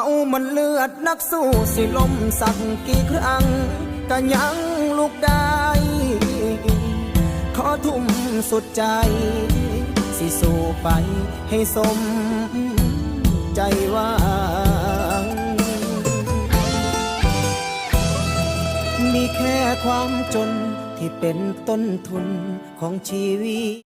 ามันเลือดนักสู้สิลมสักกี่ครั้งก็ยังลุกได้ ขอทุ่มสุดใจ สิสู้ไปให้สมใจว่างมีแค่ความจนที่เป็นต้นทุนของชีวิต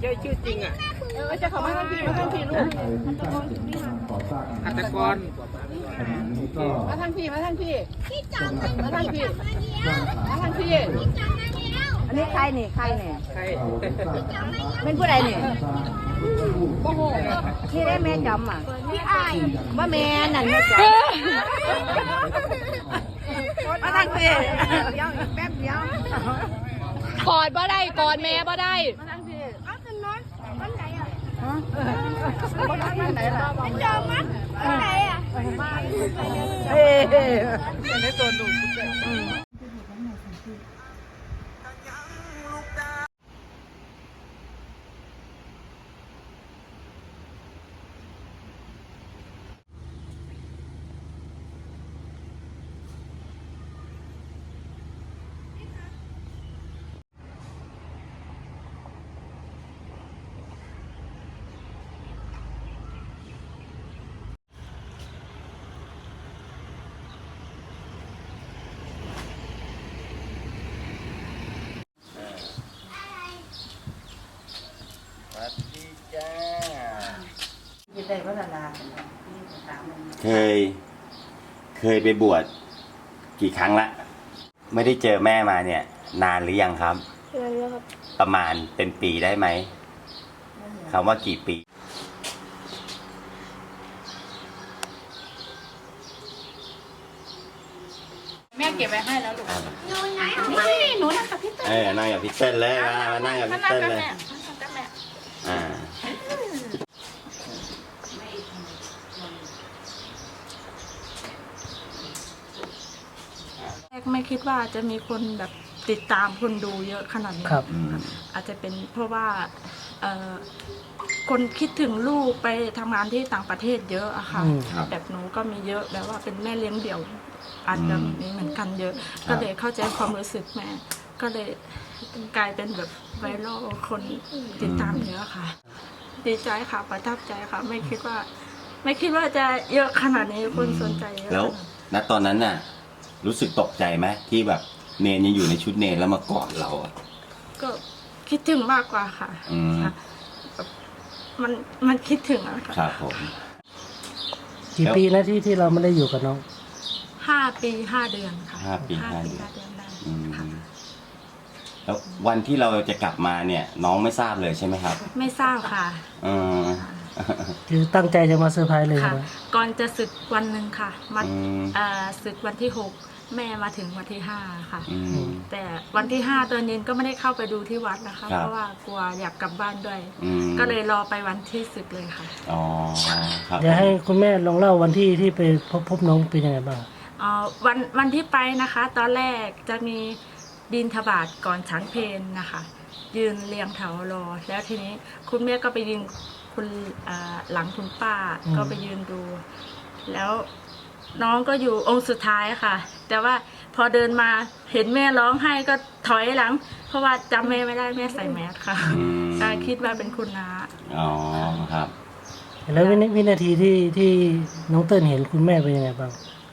ไม่ใช่ชื่อจริงอะเออจะเขามาทันทีมาทันทีลูกอัตกรมาทันทีมาทันทีพี่จองมันมาทันทีมาเดียวมาทันทีพี่จองมาแล้วอันนี้ใครนี่ใครเนี่ยใครเป็นผู้ใดเนี่ยโอ้โหที่ได้แม่จำอะพี่อายว่าแม่นั่นแม่จำมาตั้งเพศเดี๋ยวอีกแป๊บเดียวกอดบ่ได้กอดแม่บ่ได้ เอาขึ้นนอนวันไหนอะ มาตั้งไหนล่ะจองมันวันไหนอะเฮ้ยในตัว หนุ่มยินได้พัฒนาเคย เคยไปบวชกี่ครั้งละ ไม่ได้เจอแม่มาเนี่ย นานหรือยังครับประมาณเป็นปีได้ไหมคำว่ากี่ปี แม่เก็บไว้ให้แล้วลูกหนูไหนเอานี่หนูนั่งกับพี่เต้เออนั่งกับพี่เต้นเลยมามานั่งกับพี่เต้นเลยนั่งกับแม่ อ่า แรก ไม่คิดว่าจะมีคนแบบติดตามคนดูเยอะขนาดนี้ครับ อืม อาจจะเป็นเพราะว่าเอ่อคนคิดถึงลูกไปทำงานที่ต่างประเทศเยอะอะค่ะ อืม ครับแบบหนูก็มีเยอะแบบว่าเป็นแม่เลี้ยงเดี่ยวอาจจะอืมมีเหมือนกันเยอะ ครับ ก็เลยเข้าใจความรู้สึกแม่ ก็เลยกลายเป็นแบบไวรัลคนติดตามเยอะค่ะ ดีใจค่ะประทับใจค่ะ ไม่คิดว่า ไม่คิดว่าจะเยอะขนาดนี้คนสนใจเยอะแล้วขนาดนี้ ณตอนนั้นน่ะ รู้สึกตกใจไหมที่แบบเนนยังอยู่ในชุดเนนแล้วมากอดเราอะ ก็คิดถึงมากกว่าค่ะอืม ค่ะแบบมันมันคิดถึงอะค่ะครับผม กี่ปีนะที่ที่เราไม่ได้อยู่กับน้อง ห้าปีห้าเดือนค่ะห้าปีห้าเดือน ห้าเดือนได้อืมค่ะแล้ววันที่เราจะกลับมาเนี่ย น้องไม่ทราบเลยใช่ไหมครับ ไม่ทราบค่ะ เออ คือตั้งใจจะมาเซอร์ไพรส์เลยค่ะใช่ไหมก่อนจะศึกวันหนึ่งค่ะมาอืม เอ่อศึกวันที่หกแม่มาถึงวันที่ห้าค่ะ อืม แต่วันที่ห้าตอนเย็นก็ไม่ได้เข้าไปดูที่วัดนะคะ ครับ เพราะว่ากลัวอยากกลับบ้านด้วย อืมก็เลยรอไปวันที่ศึกเลยค่ะ อ๋อครับเดี๋ยวให้คุณแม่ลองเล่าวันที่ที่ไปพบพบน้องเป็นยังไงบ้าง เอ่อวันวันที่ไปนะคะ ตอนแรกจะมีบินทบาทก่อนฉันเพลนะคะ ยืนเรียงแถวรอ แล้วทีนี้คุณแม่ก็ไปยืน คุณอ่าหลังคุณป้าอืม ก็ไปยืนดู แล้วน้องก็อยู่องค์สุดท้ายค่ะ แต่ว่าพอเดินมาเห็นแม่ร้องไห้ก็ถอยหลัง เพราะว่าจำแม่ไม่ได้แม่ใส่แมสค่ะอืมก็คิดว่าเป็นคุณน้า อ๋อครับ แล้ววินาวินาทีที่ที่น้องเติ้ลเห็นคุณแม่เป็นยังไงบ้าง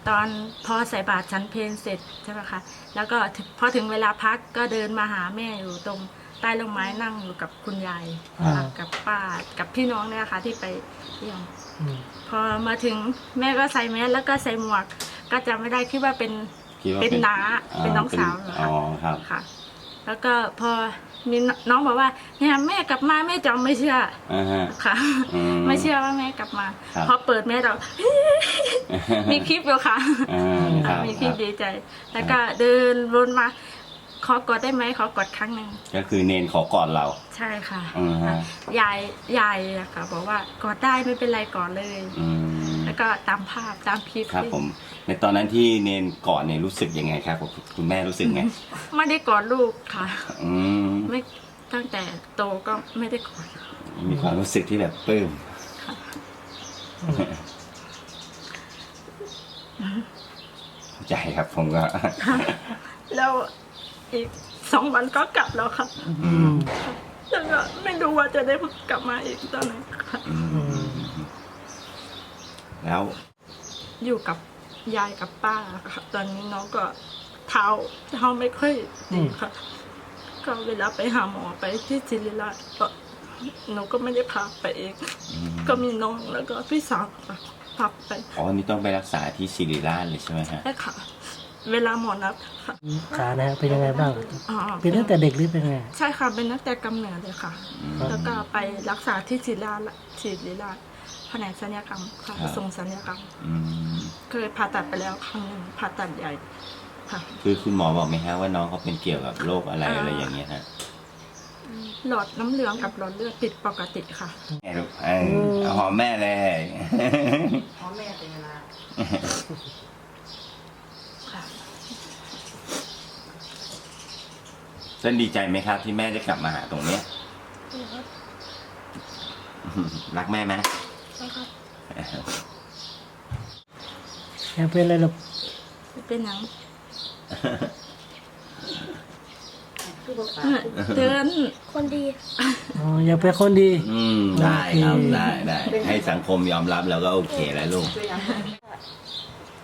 ตอนพอใส่บาตรชั้นเพลเสร็จใช่ไหมคะ แล้วก็ถึงพอถึงเวลาพักก็เดินมาหาแม่อยู่ตรงใต้ร่มไม้นั่งอยู่กับคุณยายอ่าค่ะกับป้ากับพี่น้องเนี่ยค่ะ ที่ไปเยี่ยม อืม พอมาถึงแม่ก็ใส่แมสแล้วก็ใส่หมวก ก็จำไม่ได้คิดว่าเป็นคิดว่าเป็นน้าเป็นน้องสาวเหรออ๋อคะครับค่ะ แล้วก็พอมีน้องบอกว่าเนี่ยแม่กลับมาแม่จำไม่เชื่ออ่าฮะ ค่ะ อืมไม่เชื่อว่าแม่กลับมา ครับ พอเปิดแม่เรา มีคลิปอยู่ค่ะ อ่าครับมีคลิปดีใจ แล้วก็เดินวนมา ขอกอดได้ไหมขอกอดครั้งหนึ่งก็คือเนนขอก่อนเรา ใช่ค่ะอืมฮะ ยายยายอะค่ะ บอกว่ากอดได้ไม่เป็นไรกอดเลย อืมแล้วก็ตามภาพตามคลิปครับที่ผม ในตอนนั้นที่เนนก่อนเนี่ยรู้สึกยังไงครับผมคุณแม่รู้สึกไงไม่ได้กอดลูกค่ะ อืมไม่ตั้งแต่โตก็ไม่ได้กอดมีความรู้สึกที่แบบปลื้มเข้าใจครับผมก็ แล้ว อีกสองวันก็กลับแล้วค่ะอืมแล้วก็ไม่รู้ว่าจะได้กลับมาอีกตอนไหนค่ะอืมแล้ว อยู่กับยายกับป้าค่ะ ตอนนี้น้องก็เท้าเท้าไม่ค่อยดีค่ะ ก็เวลาไปหาหมอไปที่ศิริราชก็หนูก็ไม่ได้พาไปเองอืมก็มีน้องแล้วก็พี่สาวค่ะพาไป อ๋อนี่ต้องไปรักษาที่ศิริราชเลยใช่ไหมฮะแค่ค่ะ เวลาหมอนัดค่ะขานะฮะเป็นยังไงบ้าง อ่าเป็นตั้งแต่เด็กหรือเป็นไง ใช่ค่ะเป็นนักแต่กำเนิดเลยค่ะอืมแล้วก็ไปรักษาที่ศิริราชศิริราชแผนกศัลยกรรมค่ะครับทรงศัลยกรรม อืมเคยผ่าตัดไปแล้วครั้งหนึ่งผ่าตัดใหญ่ค่ะ คือคุณหมอบอกไหมฮะว่าน้องเขาเป็นเกี่ยวกับโรคอะไรอ่าอะไรอย่างเงี้ยฮะหลอดน้ำเหลืองกับหลอดเลือดผิดปกติค่ะ แม่ลูกเออเอาหอมแม่เลย พ่อแม่เป็นเวลา ส้นดีใจไหมครับ ที่แม่จะกลับมาหาตรงเนี้ยรักแม่ไหมยังเป็นอะไรหรอกเป็นหยังเตือนคนดีอ๋อยังเป็นคนดี อืม ได้ครับโอเคได้ได้ ให้สังคมยอมรับแล้วก็โอเคแล้วลูก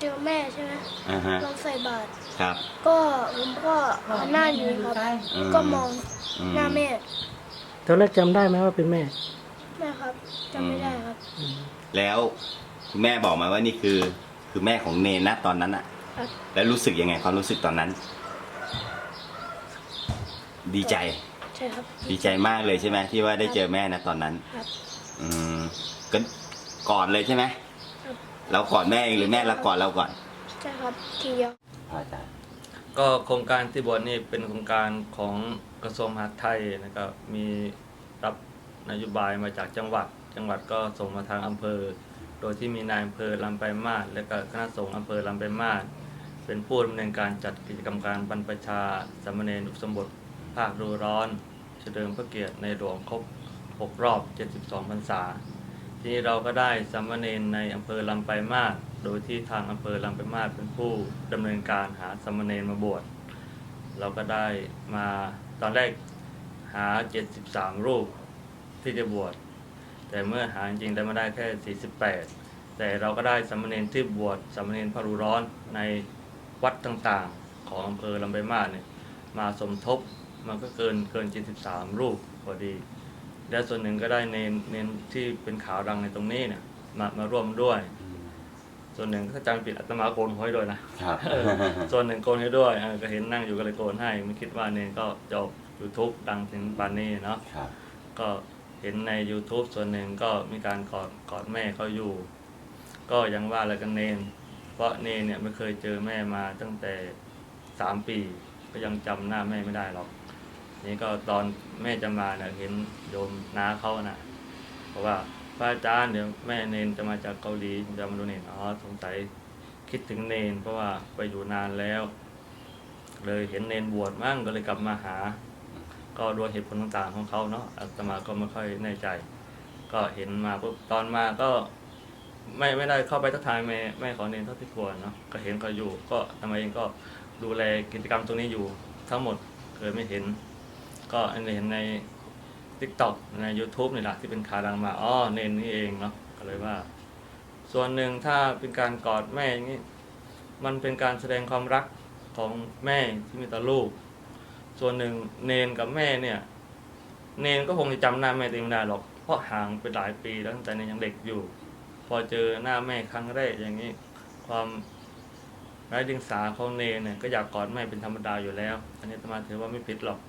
เจอแม่ใช่ไหมอ่าฮะลองใส่บาตรครับ ก็ผมก็หันหน้าอยู่ครับ อืม ก็มองอืมหน้าแม่ตอนแรกจำได้ไหมว่าเป็นแม่ แม่ครับจำไม่ได้ครับ แล้วคุณแม่บอกมาว่านี่คือ คือแม่ของเนนนะตอนนั้นอะครับ แล้วรู้สึกยังไงความรู้สึกตอนนั้น ดีใจ ใช่ครับ ดีใจมากเลยใช่ไหมที่ว่าได้เจอแม่นะตอนนั้น ครับ อืมก็กอดเลยใช่ไหมครับ เรากอดแม่เองหรือแม่เรากอดเราก่อนใช่ครับทีเดียวพออาจารย์ก็โครงการที่บวชนี่เป็นโครงการของกระทรวงมหาดไทยนะครับมีรับนโยบายมาจากจังหวัด จังหวัดก็ส่งมาทางอำเภอ โดยที่มีนายอำเภอลำไปลายมาศและก็คณะสงฆ์อำเภอลำไปลายมาศเป็นผู้ดำเนินการจัดกิจกรรมการบรรพชาสามเณรอุปสมบทภาคฤดูร้อนเฉลิมพระเกียรติในหลวงครบ 6 รอบ 72 พรรษา ทีนี้เราก็ได้สามเณรในอำเภอลำไปมาศโดยที่ทางอำเภอลำไปมาศเป็นผู้ดำเนินการหาสามเณรมาบวช เราก็ได้มาตอนแรกหา 73 รูปที่จะบวช แต่เมื่อหาจริงได้มาได้แค่ 48 แต่เราก็ได้สามเณรที่บวชสามเณรพระรูร้อนในวัดต่างๆ ของอำเภอลำไปมาศเนี่ยมาสมทบมันก็เกินเกิน 73 รูปพอดี และส่วนหนึ่งก็ได้เนนเนนที่เป็นขาวดังในตรงนี้เนี่ยมามาร่วมด้วย ส่วนหนึ่งถ้าจำไม่ผิดอาตมาโกนหัวให้ด้วยนะครับ เออส่วนหนึ่งโกนให้ด้วยเออก็เห็นนั่งอยู่ก็เลยโกนให้ ไม่คิดว่าเนนก็จบ YouTube ดังถึงปานนี้เนาะครับ ก็เห็นใน YouTube ส่วนหนึ่งก็มีการกอดกอดแม่เขาอยู่ ก็ยังว่าอะไรกันเนน เพราะเนนเนี่ยไม่เคยเจอแม่มาตั้งแต่สามปี ก็ยังจำหน้าแม่ไม่ได้หรอก นี่ก็ตอนแม่จะมาเนี่ยเห็นโยมน้าเขานะเพราะว่าพระอาจารย์เดี๋ยวแม่เนนจะมาจากเกาหลีจะมาดูเนนอ๋อสงสัยคิดถึงเนน เพราะว่าไปอยู่นานแล้ว เลยเห็นเนนบวชมั่งก็เลยกลับมาหา ก็ด้วยเหตุผลต่างๆของเขาเนาะอาตมาก็ไม่ค่อยแน่ใจ ก็เห็นมาปุ๊บตอนมาก็ไม่ไม่ได้เข้าไปทักทายแม่แม่ของเนนเท่าที่ควรเนาะก็เห็นเขาอยู่ ก็ทำไมเองก็ดูแลกิจกรรมตรงนี้อยู่ทั้งหมดเคยไม่เห็น ก็อันนี้เห็นใน TikTok ใน YouTube นี่แหละที่เป็นขาดังมาอ๋อเนนนี่เองเนาะก็เลยว่า ส่วนหนึ่งถ้าเป็นการกอดแม่อย่างนี้มันเป็นการแสดงความรักของแม่ที่มีต่อลูก ส่วนหนึ่งเนนกับแม่เนี่ย เนนก็คงจะจำหน้าแม่ตัวเองไม่ได้หรอก เพราะห่างไปหลายปีแล้วตั้งแต่เนนยังเด็กอยู่ พอเจอหน้าแม่ครั้งแรกอย่างนี้ ความไร้เดียงสาของเนนเนี่ยก็อยากกอดแม่เป็นธรรมดาอยู่แล้ว อันนี้อาตมาถือว่าไม่ผิดหรอก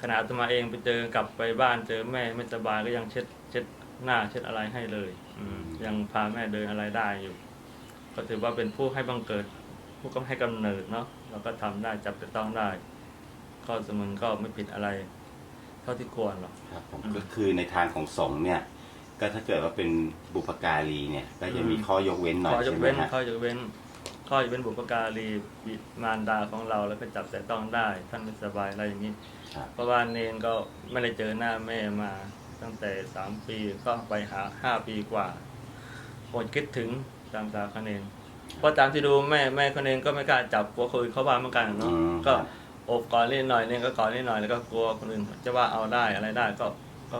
ขนาดอาตมาเองไปเจอกลับไปบ้านเจอแม่ไม่สบายก็ยังเช็ดเช็ดหน้าเช็ดอะไรให้เลย อืมยังพาแม่เดินอะไรได้อยู่ ก็ถือว่าเป็นผู้ให้บังเกิด ผู้ก็ให้กำเนิดเนาะเราก็ทำได้จับจะต้องได้ ก็สมุนก็ไม่ผิดอะไร เท่าที่ควรหรอก ครับผมอืมก็คือในทางของสงฆ์เนี่ย ก็ถ้าเกิดว่าเป็นบุพการีเนี่ย ก็จะมีข้อยกเว้นหน่อยข้อยใช่กไหมเว้นฮะ ข้อยกเว้นข้อยกเว้นบุพการีบิดมารดาของเราแล้วก็จับแต่ต้องได้ ท่านไม่สบายอะไรอย่างนี้ครับ เพราะว่าเนนก็ไม่ได้เจอหน้าแม่มาตั้งแต่สามปีก็ไปหาห้าปีกว่าอดคิดถึงตามตาคะเนนเพราะตามที่ดูแม่แม่คะเนนก็ไม่กล้าจับกลัวคนอื่นเขาว่าเหมือนกันเนาะอืมก็ครับอบก่อนนิดหน่อยเนนก็ก่อนนิดหน่อยแล้วก็กลัวคนอื่นจะว่าเอาได้อะไรได้ก็ก็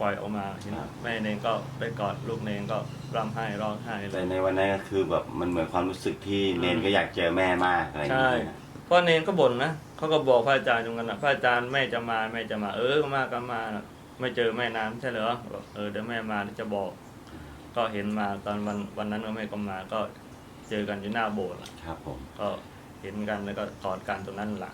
ปล่อยออกมาเห็นแม่เนนก็ไปกอดลูกเนนก็ร่ำไห้ร้องไห้เลแต่ยในวันนั้นก็คือแบบมันเหมือนความรู้สึกที่เนนก็อยากเจอแม่มากอะไรอย่างใช่เงี้ยเพราะเนนก็บ่นนะเขาก็บอกพระอาจารย์ตรงกันนะพระอาจารย์แม่จะมาแม่จะมา เออมาก็มานะไม่เจอแม่นานไม่ใช่เหรอบอกเออเดี๋ยวแม่มาเดี๋ยวจะบอก ก็เห็นมาตอนวันวันนั้นก็แม่ก็มาก็เจอกันอยู่หน้าโบสถ์ล่ะครับผมก็เห็นกันแล้วก็กอดกันตรงนั้นแหละ